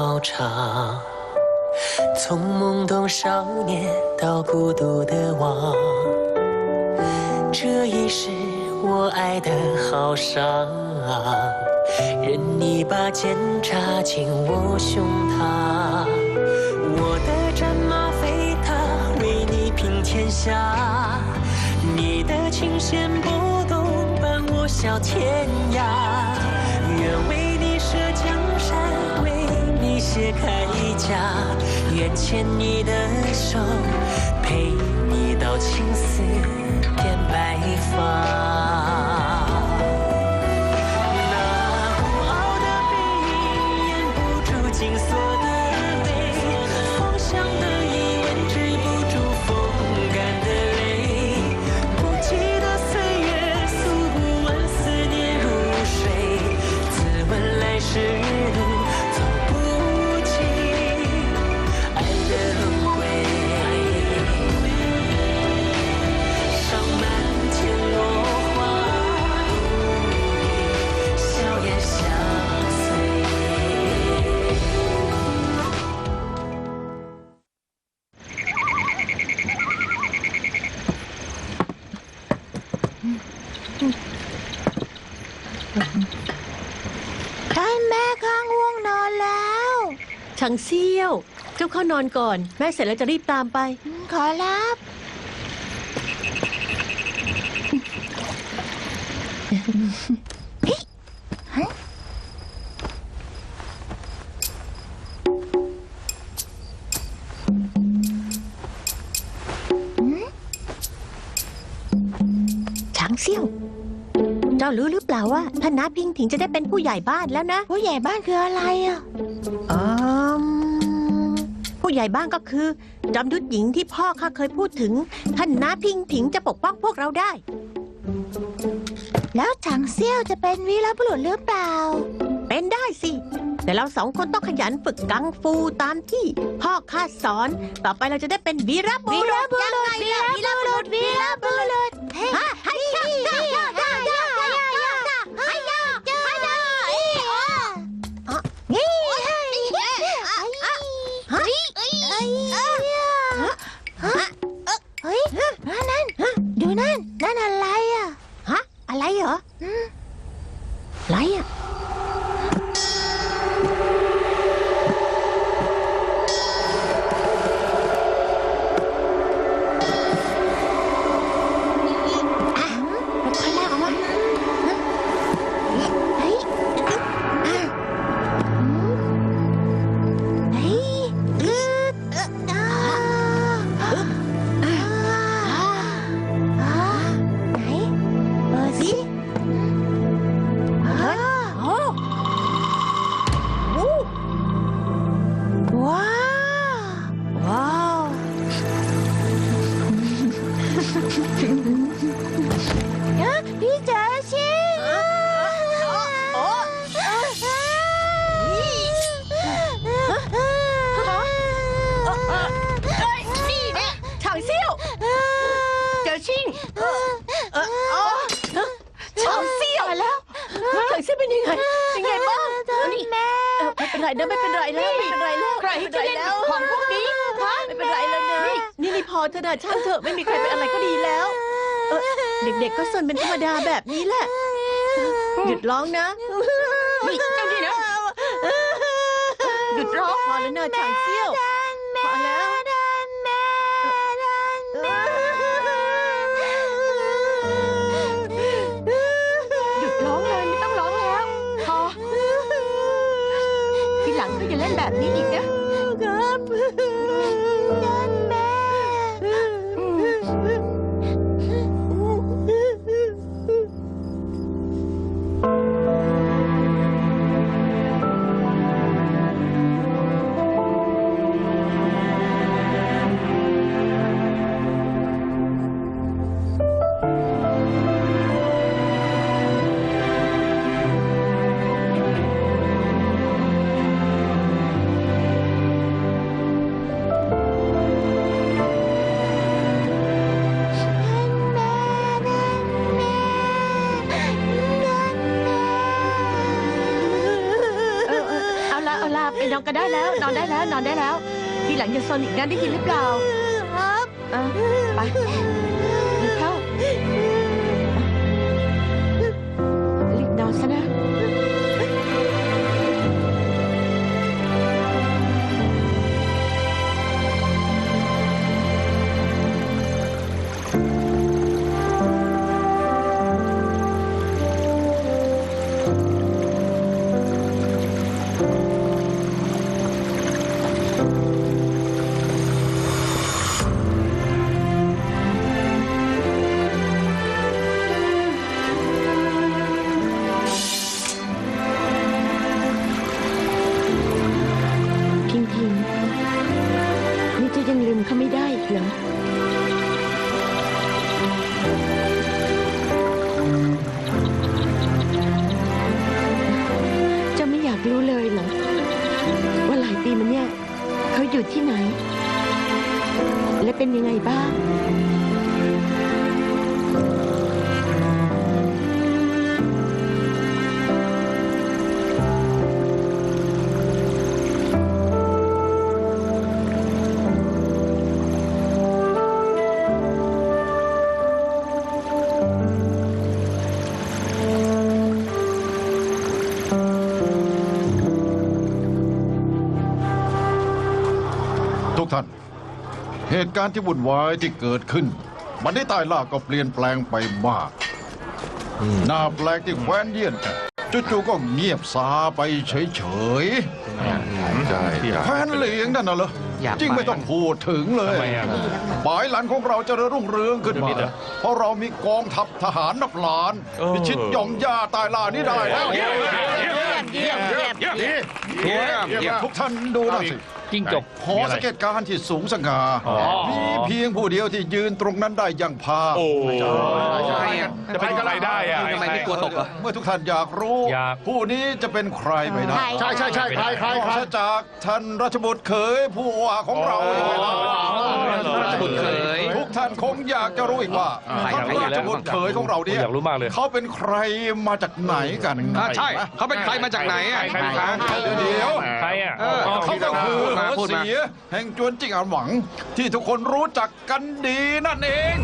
操场，从懵懂少年到孤独的王，这一世我爱的好伤，任你把剑插进我胸膛，我的战马飞踏，为你平天下，你的琴弦拨动，伴我笑天涯。愿为，卸铠甲，愿牵你的手，陪你到青丝变白发。 งเซี่ยว เจ้าเข้านอนก่อน แม่เสร็จแล้วจะรีบตามไป ขอรับ ช้างเซี่ยว เจ้ารู้หรือเปล่าว่าท่านน้าพิงถิงจะได้เป็นผู้ใหญ่บ้านแล้วนะ ผู้ใหญ่บ้านคืออะไรอะอืม ผู้ใหญ่บ้านก็คือ จอมยุทธหญิงที่พ่อข้าเคยพูดถึง ท่านน้าพิงถิงจะปกป้องพวกเราได้ แล้วถังเซี่ยวจะเป็นวีรบุรุษหรือเปล่า เป็นได้สิ แต่เราสองคนต้องขยันฝึกกังฟูตามที่พ่อข้าสอน ต่อไปเราจะได้เป็นวีรบุวีรุรษบุยังรุษไงวีล่ะรบุรุษวีรบุรุษเฮ้ย ดูนั่น นั่นอะไรอะ ฮะ อะไรเหรออืมอะไรอะ เอ้ยพี่เจ๋อชิงนี่แน่ฉางเซี่ยว เจอชิงเออเอออ๋อฉางเซี่ยวแล้วฉางเซี่ยวเป็นยังไง เป็นไงบ้าง นี่แม่เออไม่เป็นไรนะไม่เป็นไรแล้ว ไม่เป็นไรแล้ว ใครจะเล่นของพวก อเถอะนะช่างเถอะไม่มีใครเป็นอะไรก็ดีแล้ว เออเด็กๆก็สนเป็นธรรมดาแบบนี้แหละ หยุดร้องนะ นี่เจ้านี่นะ หยุดร้องพอแล้วเนอะฉางเซี่ยว ได้แล้วนอนได้แล้ว นอนได้แล้ว ทีหลังอย่าซนอีกนะได้ยินหรือเปล่า ครับเออไป ตุการณ์ที่วุ่นวายที่เกิดขึ้น มันได้ใต้ล่าก็เปลี่ยนแปลงไปมากน่าแปลกที่แคว้นเยี่ยนจู่ๆก็เงียบซาไปเฉยใช่ๆแคว้นเหลียงนั่นน่ะเหรออยากไปจริงไม่ต้องพูดถึงเลยปลายหลันของเราจะรุ่งเรืองขึ้นมาเพราะเรามีกองทัพทหารนับล้านพิชิตหย่อมย่าใตายล่านี้ได้แล้วเยี่ยมเยี่ยมเยี่ยม ทุกท่านดูนะสิจิ้งจก หอสังเกตการณ์ที่สูงสง่าอ๋อ มีเพียงผู้เดียวที่ยืนตรงนั้นได้อย่างภาคโอ้ใช่อะจะเป็นใครได้อะ ทำไมไม่กลัวตกอะ เมื่อทุกท่านอยากรู้ อยาก ผู้นี้จะเป็นใครไปได้ใช่ใช่ใช่ใครใครใครจากท่านราชบุตรเขยผู้ว่าของเรายังไงล่ะราชบุตรเขยทุกท่านคงอยากจะรู้อีกว่าใครท่านใครราชบุตรเขยของเราเนี่ยอยากรู้มากเลย เขาเป็นใครมาจากไหนกัน อ่าใช่ เขาเป็นใครมาจากไหนอะ ใครเป็นใครเดี๋ยวใครอะเออเขาก็คือพูดเหมาอพูดมาเสียแห่งจวนจิ้งอันหวัง ที่ทุกคนรู้จักกันดีนั่นเอง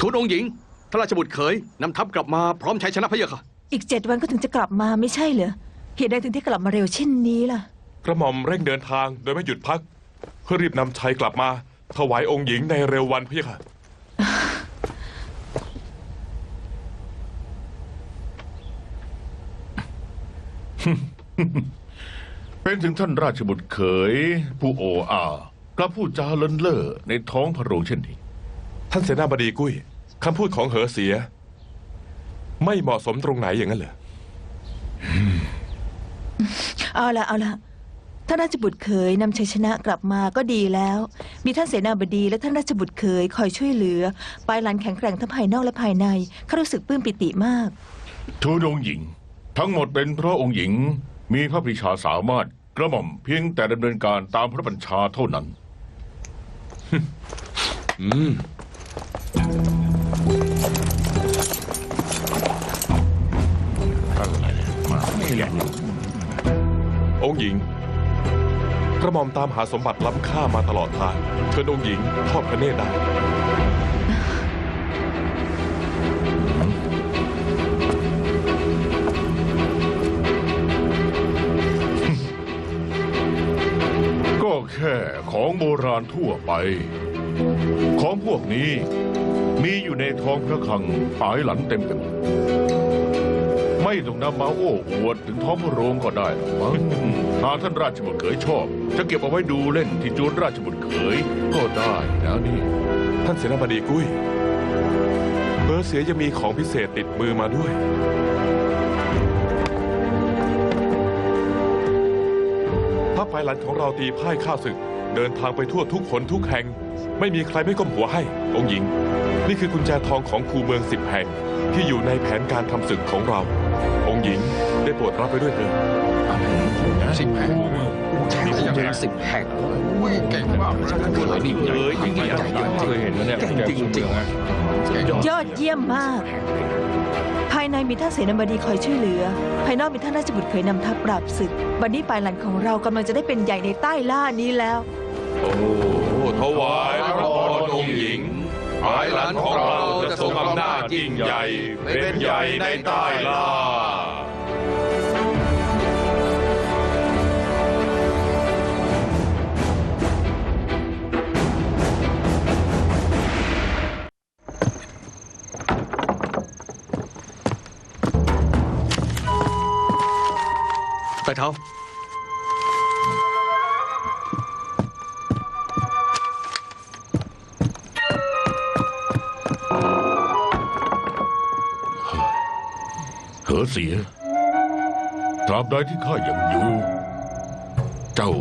ทูตองค์หญิงพ ระราชบุตรเขยนำทัพกลับมาพร้อมชัยชนะพะเยาค่ะ อีกเจ็ดวันก็ถึงจะกลับมาไม่ใช่เหรอเหตุใดถึงได้กลับมาเร็วเช่นนี้ล่ะ กระหม่อมเร่งเดินทางโดยไม่หยุดพัก เพื่อรีบนำชัยกลับมา ถวายองค์หญิงในเร็ววันพี่ค่ะ เป็นถึงท่านราชบุตรเขย ผู้โออากลับพูดจาเลินเล่อในท้องพระโรงเช่นนี้ ท่านเสนาบดีกุ้ย คำพูดของเหอเสีย ไม่เหมาะสมตรงไหนอย่างนั้นเหรอ เอาละเอาละท่านราชบุตรเขยนำชัยชนะกลับมาก็ดีแล้ว มีท่านเสนาบดีและท่านราชบุตรเขยคอยช่วยเหลือปลายหลันแข็งแกร่งทั้งภายนอกและภายในข้ารู้สึกปลื้มปิติมาก ทูลองค์หญิง ทั้งหมดเป็นเพราะองค์หญิงมีพระปรีชาสามารถกระหม่อมเพียงแต่ดำเนินการตามพระบัญชาเท่านั้น อืม องค์หญิง กระหม่อมตามหาสมบัติล้ำค่ามาตลอดทางเชิญองค์หญิงทอดพระเนตรได้ ก็แค่ของโบราณทั่วไป ของพวกนี้มีอยู่ในท้องพระคลังปายหลันเต็มไปหมด ไม่ต้องนำมาโอ้อวดถึงท้องพระโรงก็ได้หรอกมั้งหากท่านราชบุตรเขยชอบ จะเก็บเอาไว้ดูเล่นที่จวนราชบุตรเขยก็ได้นะนี่ ท่านเสนาบดีกุ้ยเบอร์เสียยังมีของพิเศษติดมือมาด้วยพระไฟหลันของเราตีพ่ายข้าศึก เดินทางไปทั่วทุกคนทุกแห่ง ไม่มีใครไม่ก้มหัวให้ องค์หญิง นี่คือกุญแจทองของคูเมืองสิบแห่ง ที่อยู่ในแผนการทำศึกของเรา องค์หญิงได้โปรดรับไปด้วยเถิดสิบแห่งมีผมเองสิบแห่งอุ้ยเก่งมากเลยนี่เอ้ยยิ่งใหญ่เคยเห็นแล้วเนี่ยเก่งจริงๆเก่งยอดเยี่ยมมาก ภายในมีท่านเสนาบดีคอยช่วยเหลือ ภายนอกมีท่านราชบุตรเคยนำทัพปราบศึก บัดนี้ปลายหลันของเรากำลังจะได้เป็นใหญ่ในใต้ล่านี้แล้ว โอ้ถวายพระพรองค์หญิงภายหลังของเราจะทรง อำนาจยิ่งใหญ่เป็นใหญ่ในใต้ล่าแต่เท้า อเสีย ตราบใดที่ข้ายังอยู่ เจ้า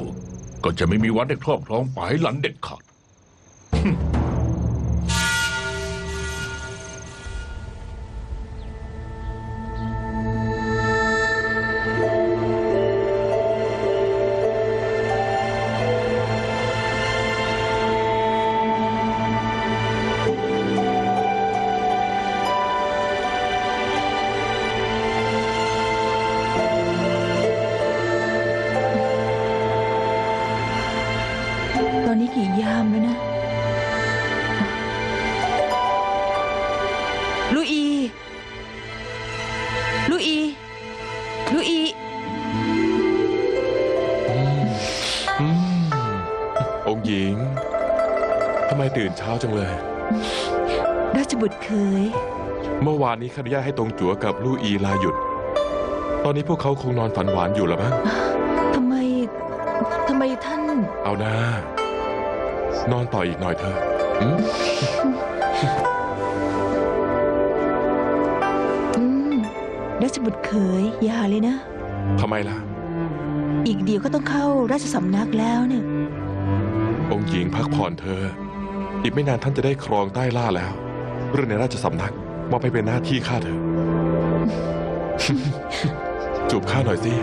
ก็จะไม่มีวันได้ครอบครองปายหลันเด็ดขาด จังเลย ราชบุตรเคย เมื่อวานนี้ข้าอนุญาตให้ตรงจัวกับลู่อีลาหยุด ตอนนี้พวกเขาคงนอนฝันหวานอยู่แล้วมั้ง ทำไม ทำไมท่าน เอานะ นอนต่ออีกหน่อยเถอะอืมอืม ราชบุตรเคย อย่าเลยนะ ทำไมล่ะ อีกเดียวก็ต้องเข้าราชสำนักแล้วเนี่ย องค์หญิงพักผ่อนเธอะ อีกไม่นานท่านจะได้ครองใต้ล่าแล้ว เรื่องในราชสำนักมอบไปเป็นหน้าที่ข้าเถอะ จูบข้าหน่อยสิ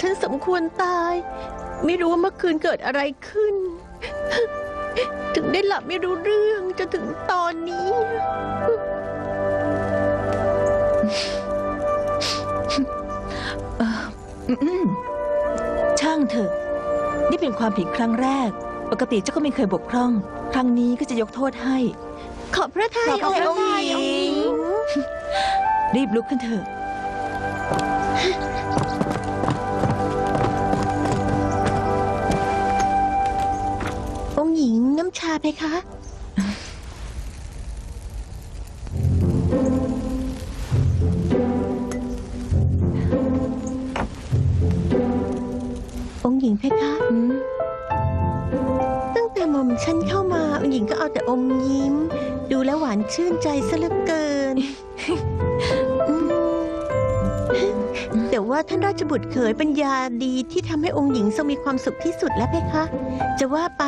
ฉันสมควรตาย ไม่รู้ว่าเมื่อคืนเกิดอะไรขึ้น ถึงได้หลับไม่รู้เรื่องจนถึงตอนนี้อืมช่างเถอะ นี่เป็นความผิดครั้งแรก ปกติเจ้าก็ไม่เคยบกพร่อง ครั้งนี้ก็จะยกโทษให้ ขอบพระทัยขอบพระทัยองค์หญิง รีบลุกขึ้นเถอะ ชาเพคะ องค์หญิงเพคะอืมตั้งแต่หม่อมฉันเข้ามา องค์หญิงก็เอาแต่อมยิ้ม ดูแล้วหวานชื่นใจซะเหลือเกินอืมแต่ว่าท่านราชบุตรเขยเป็นยาดีที่ทำให้องค์หญิงทรงมีความสุขที่สุดแล้วเพคะ จะว่าไป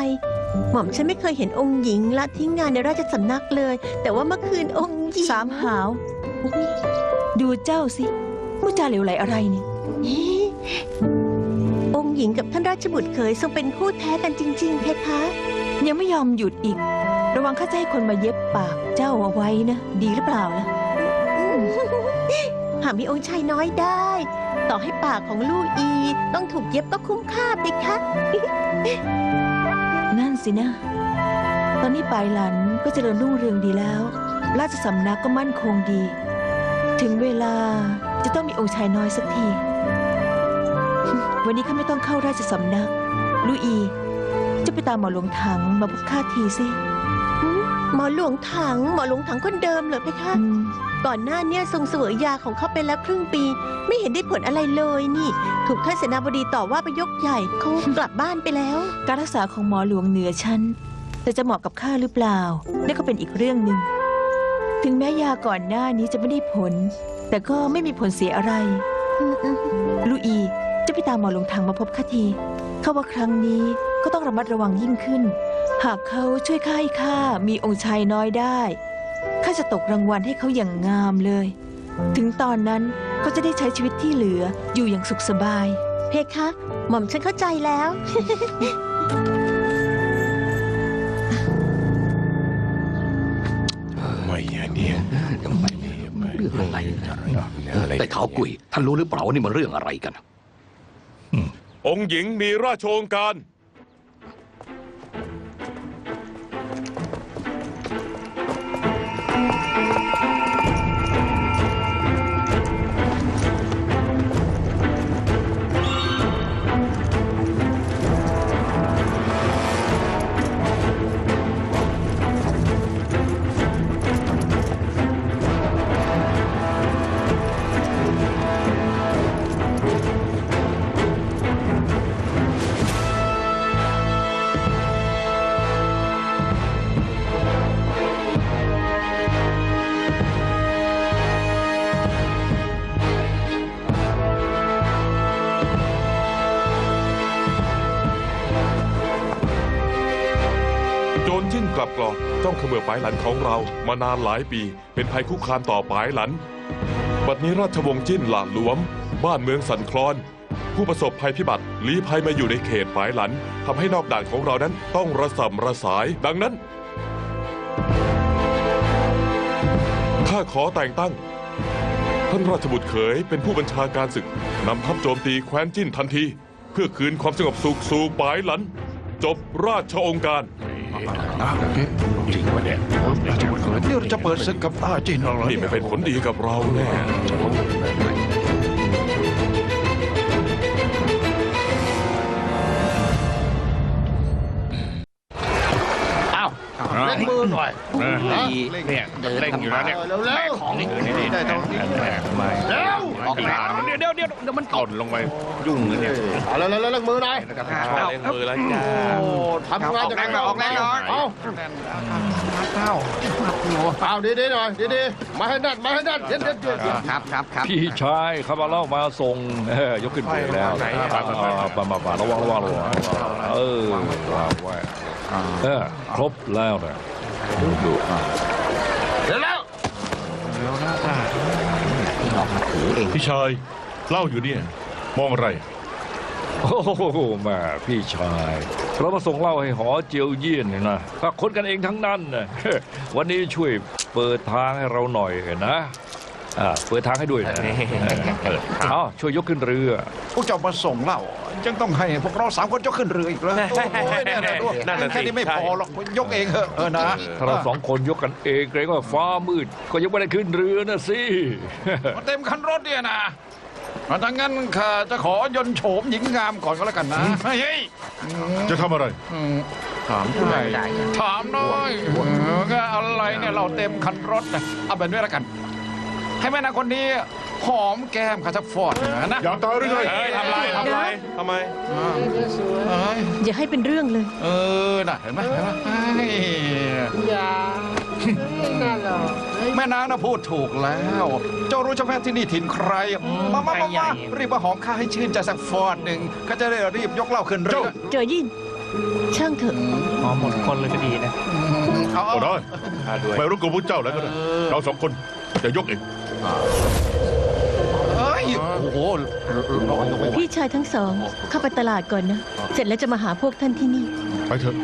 หม่อมฉันไม่เคยเห็นองค์หญิงละทิ้งงานในราชสำนักเลย แต่ว่าเมื่อคืนองค์หญิงสามหาว ดูเจ้าสิมุจาเหลวไหลอะไรเนี่ยเอ๊ะองค์หญิงกับท่านราชบุตรเขยทรงเป็นคู่แท้กันจริง ๆ เพคะ ยังไม่ยอมหยุดอีก ระวังข้าจะให้คนมาเย็บปากเจ้าเอาไว้นะ ดีหรือเปล่าล่ะหากมีองค์ชายน้อยได้ ต่อให้ปากของลู่อี ต้องถูกเย็บก็คุ้มค่าไปคะ นั่นสินะ ตอนนี้ปลายหลันก็เจริญรุ่งเรืองดีแล้ว ราชสำนักก็มั่นคงดี ถึงเวลาจะต้องมีองค์ชายน้อยสักที วันนี้ข้าไม่ต้องเข้าราชสำนัก ลุอีจะไปตามหมอหลวงถังมาพบข้าทีสิหมอหลวงถังหมอหลวงถังคนเดิมเหรอเพคะอืม ก่อนหน้าเนี่ยทรงเสวยยาของเขาไปแล้วครึ่งปี ไม่เห็นได้ผลอะไรเลยนี่ ถูกท่านเสนาบดีต่อว่าไปยกใหญ่เขากลับบ้านไปแล้ว การรักษาของหมอหลวงเหนือฉันแต่จะเหมาะกับข้าหรือเปล่านี่นก็เป็นอีกเรื่องหนึ่งถึงแม้ยาก่อนหน้านี้จะไม่ได้ผล แต่ก็ไม่มีผลเสียอะไรลูอีจะไปตามหมอหลวงถังมาพบข้าทีเขาว่าครั้งนี้ก็ต้องระมัดระวังยิ่งขึ้น หากเขาช่วยข้าให้ข้ามีองค์ชายน้อยได้ ข้าจะตกรางวัลให้เขาอย่างงามเลย ถึงตอนนั้นเขาจะได้ใช้ชีวิตที่เหลืออยู่อย่างสุขสบาย เพคะ หม่อมฉันเข้าใจแล้ว ไม่เนี่ยยังไปเรื่องอะไรแต่เท้ากุยท่านรู้หรือเปล่าว่านี่มันเรื่องอะไรกัน องค์หญิงมีราชโองการ จรจิ้นกลับกรอกจ้องเขมือบปายหลันของเรามานานหลายปี เป็นภัยคุกคามต่อปลายหลัน บัดนี้ราชวงศ์จิ้นหลาดหลวม บ้านเมืองสั่นคลอน ผู้ประสบภัยพิบัติลี้ภัยมาอยู่ในเขตปลายหลันทำให้นอกด่านของเรานั้นต้องระสำระสาย ดังนั้นข้าขอแต่งตั้ง ท่านราชบุตรเขยเป็นผู้บัญชาการศึกนำทัพโจมตีแคว้นจิ้นทันที เพื่อคืนความสงบสุขสู่ปลายหลัน จบราชองค์การ จริงวะเนี่ยนี่เราจะเปิดศึกกับต้าจีนเหรอนี่ไม่เป็นผลดีกับเราแน่เล่นมือหน่อยเนี่ยเล่นอยู่แล้วเนี่ยเร็วเร็วของนี่นี่ได้ตรงนี้ไม่เร็ว ออกมาเดี๋ยวเดี๋ยวเดี๋ยวเดี๋ยวมันต่นลงไปยุ่งเลยเนี่ยเอาเร็วเร็วเล่นมือหน่อยเล่นมือแล้วจ้าโอ้ทำงานจากออกแรงหน่อย เอาเอาดีดีๆหน่อยดีดีๆมาให้ดัดมาให้ดัดเด็ดเด็ดเด็ดครับครับครับพี่ชายเขามาเล่ามาส่งเออยกขึ้นไปแล้วมามามาระวังระวังระวังเออวางไว้เออครบแล้วนะดูอ่ พี่ชายเล่าอยู่เนี่ย มองอะไร โอ้โหแม่พี่ชาย เรามาส่งเหล่าให้หอเจียวเยี่ยนเนี่ยนะก็คนกันเองทั้งนั้นนะ วันนี้ช่วยเปิดทางให้เราหน่อยนะ อ่าเปิดทางให้ด้วยนะเออเอาช่วยยกขึ้นเรือ พวกเจ้ามาส่งเหล้ายังต้องให้พวกเราสามคนยกขึ้นเรืออีกเลยโอ้ยเนี่ยนะดูนั่นน่ะสิ แค่นี้ไม่พอหรอกยกเองเถอะเออนะถ้าเราสองคนยกกันเองเกรงว่าฟ้ามืด ก็ยังไม่ได้ขึ้นเรือนะสิมาเต็มคันรถเนี่ยนะถ้างั้นข้าจะขอยนต์โฉมหญิงงามก่อนก็แล้วกันนะเฮ้ยจะทำอะไร อืมถามหน่อยถามหน่อยเออก็อะไรเนี่ยเราเต็มคันรถนะเอาแบบนี้แล้วกัน ให้แม่นางคนนี้หอมแก้มข้าสักฟอดหนึ่งนะอยากตายหรือไงเฮ้ยทำไรทำไรทำไมเอ้ยอย่าให้เป็นเรื่องเลย เออน่ะเห็นไหมเห็นไหมเฮ้ยแม่นางน่ะพูดถูกแล้ว เจ้ารู้ใช่ไหมที่นี่ถิ่นใคร มามามามารีบมาหอมข้าให้ชื่นใจสักฟอดหนึ่งก็จะได้รีบยกเหล้าขึ้นเรือเจอยินช่างเถอะเอาเอาก็ได้ไม่รู้กับพวกเจ้าแล้วก็ได้เราสองคนจะยกเอง เอ้ยโอ้โหร้อนลงไปพี่ชายทั้งสอง เข้าไปตลาดก่อนนะ เสร็จแล้วจะมาหาพวกท่านที่นี่ ไปเถอะ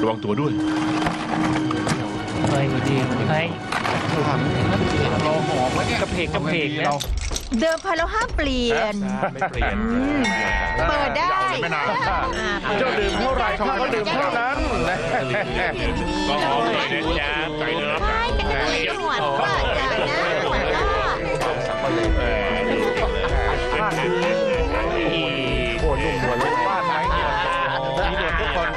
ระวังตัวด้วย เฮ้ยดีเฮ้ยเราหอมวะเนี่ยกระเพกกระเพกนะเดิมพันแล้วห้ามเปลี่ยน ไม่เปลี่ยนเปิดได้เจ้าดื่มเท่าไหร่ข้าก็ดื่มเท่านั้นก็หอมเลยนะจ๊ะไปเลยใช่เป็นอะไรหนวดก็อย่านะหนว โอ้นุ่มหัวเลยบ้านไหนเนี่ยมีเด็กทุกคน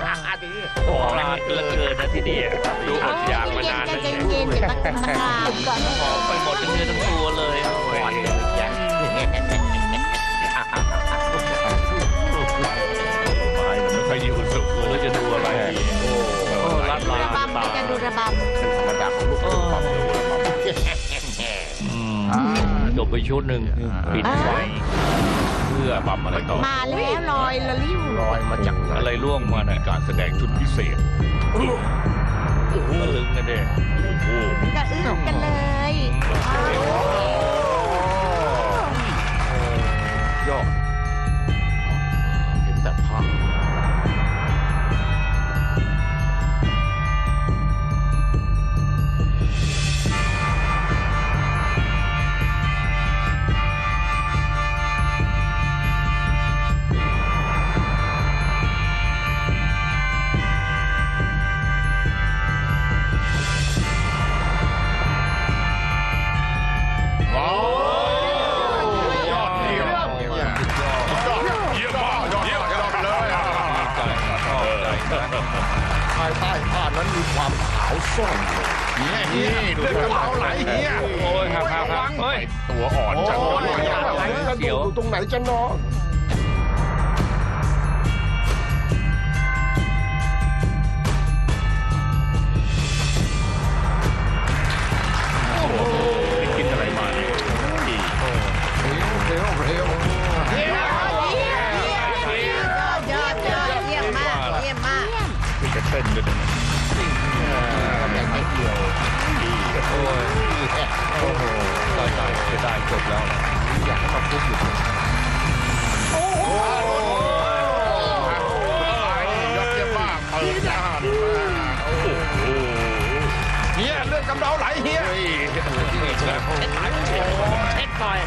โอ้ลาเกินเกินนะที่นี่ดูอดอยากมานานใจแล้วเย็นๆอย่าตะกรามก่อนหอมไปหมดทั้งเนื้อทั้งตัวเลยโอ้ยไม่ค่อยยืนสุดเราจะดูอะไรดีโอ้ลาดลาระบำเราจะดูระบธรรมดาของลูกตุ๊กปั๊มเลยจ บไปชุดหนึ่งปิดไฟเพื่อปั๊มอะไรต่อำมาแล้วลอยละลิ้วลอยมาจากไหนอะไรล่วงมาน่ะการแสดงชุดพิเศษตะลึงกันเด้กระอึกกันเลยยอด ภายใต้ผ้านั้นมีความขาวซ่อนอยู่นี่นี่ดูกระเป๋าไหลเนี่ยโอ้ยครับครับครับเฮ้ยตัวอ่อนจังโอ้เลยยไหลกระดูกอยู่ตรงไหนจะนอนกิน โอ้ยโอ้โหตายตายเสียดายจบแล้วอยากให้มาพูดอยู่เยี่ยมมากเปิดหน้าดูโอ้โหเฮียเลือดกำเดาไหลเฮียเช็ดหน่อย